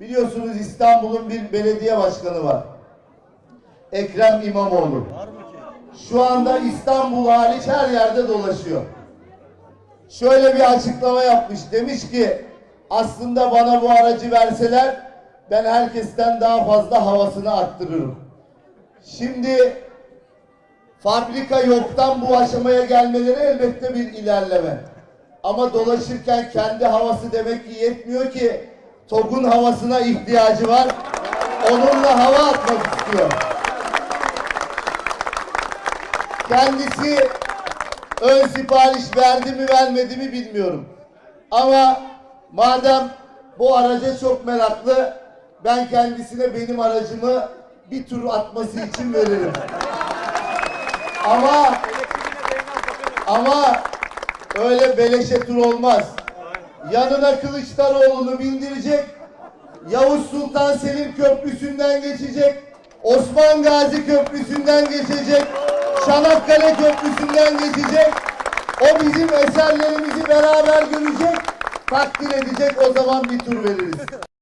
Biliyorsunuz İstanbul'un bir belediye başkanı var. Ekrem İmamoğlu. Şu anda İstanbul hariç her yerde dolaşıyor. Şöyle bir açıklama yapmış. Demiş ki aslında bana bu aracı verseler ben herkesten daha fazla havasını arttırırım. Şimdi fabrika yoktan bu aşamaya gelmeleri elbette bir ilerleme. Ama dolaşırken kendi havası demek ki yetmiyor ki TOG'un havasına ihtiyacı var. Onunla hava atmak istiyor. Kendisi ön sipariş verdi mi vermedi mi bilmiyorum. Ama madem bu araca çok meraklı ben kendisine benim aracımı bir tur atması için veririm. Ama ama öyle beleşe tur olmaz. Yanına Kılıçdaroğlu'nu bindirecek. Yavuz Sultan Selim Köprüsü'nden geçecek. Osman Gazi Köprüsü'nden geçecek. Çanakkale Köprüsü'nden geçecek. O bizim eserlerimizi beraber görecek. Takdir edecek o zaman bir tur veririz.